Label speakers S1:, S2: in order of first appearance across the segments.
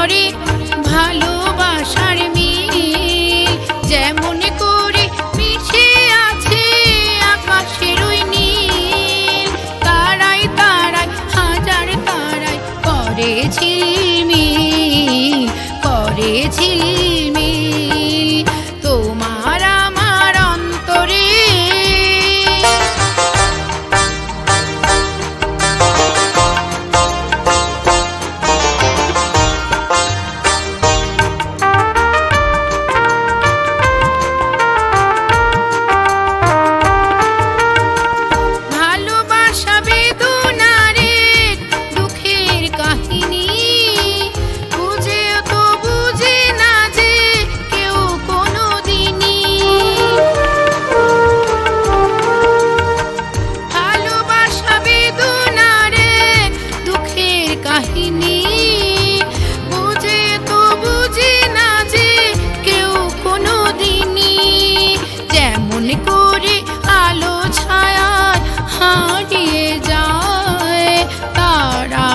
S1: করে ভালোবাসার মিল। যেমন করে মিশে আছে আকাশের ওই নীল। তারাই তারাই হাজার তারাই করে ঝিলমিল করে ঝিলমিল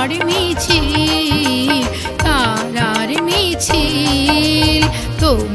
S1: কার মিছিল কার মিছিল তোমার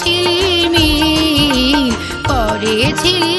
S1: ঝিলমিল করে ঝিল